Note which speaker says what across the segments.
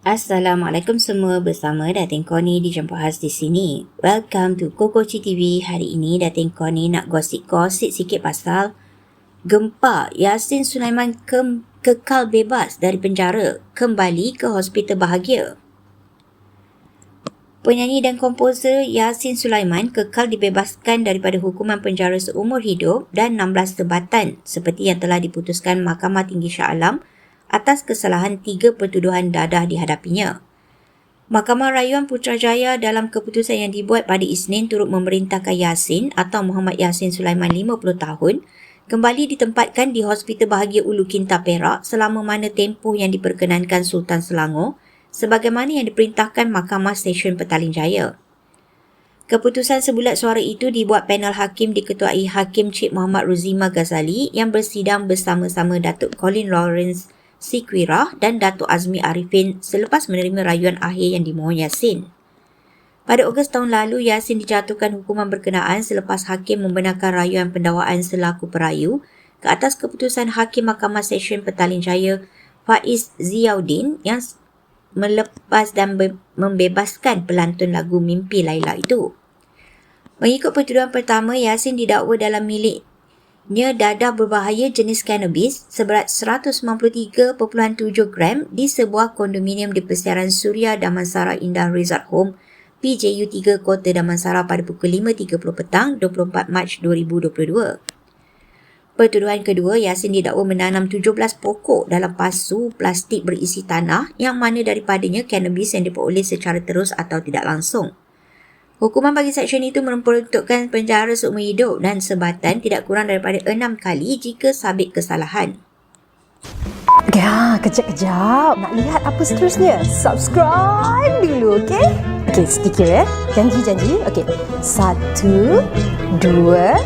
Speaker 1: Assalamualaikum semua bersama Datin Koni di Jemput Khas di sini. Welcome to Kokoci TV. Hari ini Datin Koni nak gosip-gosip sikit pasal gempa Yasin Sulaiman ke kekal bebas dari penjara kembali ke hospital bahagia. Penyanyi dan komposer Yasin Sulaiman kekal dibebaskan daripada hukuman penjara seumur hidup dan 16 sebatan seperti yang telah diputuskan Mahkamah Tinggi Shah Alam atas kesalahan tiga pertuduhan dadah dihadapinya. Mahkamah Rayuan Putrajaya dalam keputusan yang dibuat pada Isnin turut memerintahkan Yasin atau Muhammad Yasin Sulaiman 50 tahun kembali ditempatkan di Hospital Bahagia Ulu Kinta Perak selama mana tempoh yang diperkenankan Sultan Selangor sebagaimana yang diperintahkan Mahkamah Stesen Petaling Jaya. Keputusan sebulat suara itu dibuat panel hakim diketuai Hakim Cik Muhammad Ruzima Ghazali yang bersidang bersama-sama Datuk Colin Lawrence Sikwirah dan Datuk Azmi Arifin selepas menerima rayuan akhir yang dimohon Yasin. Pada Ogos tahun lalu, Yasin dijatuhkan hukuman berkenaan selepas hakim membenarkan rayuan pendakwaan selaku perayu ke atas keputusan Hakim Mahkamah Session Petaling Jaya Faiz Ziauddin yang melepas dan membebaskan pelantun lagu Mimpi Laila itu. Mengikut pertuduhan pertama, Yasin didakwa dalam milik nya dadah berbahaya jenis cannabis seberat 193.7 gram di sebuah kondominium di Persiaran Suria Damansara Indah Resort Home PJU 3 Kota Damansara pada pukul 5.30 petang 24 Mac 2022. Pertuduhan kedua, Yasin didakwa menanam 17 pokok dalam pasu plastik berisi tanah yang mana daripadanya cannabis yang diperoleh secara terus atau tidak langsung. Hukuman bagi seksyen itu memperuntukkan penjara seumur hidup dan sebatan tidak kurang daripada enam kali jika sabit kesalahan.
Speaker 2: Ya, kejap-kejap. Nak lihat apa seterusnya? Subscribe dulu, okey? Okey, sedikit ya. Janji-janji. Okey. Satu, dua,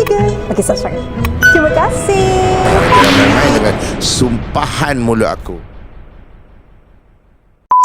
Speaker 2: tiga. Okey, subscribe. Terima kasih.
Speaker 3: Jangan main-main dengan sumpahan mulut aku.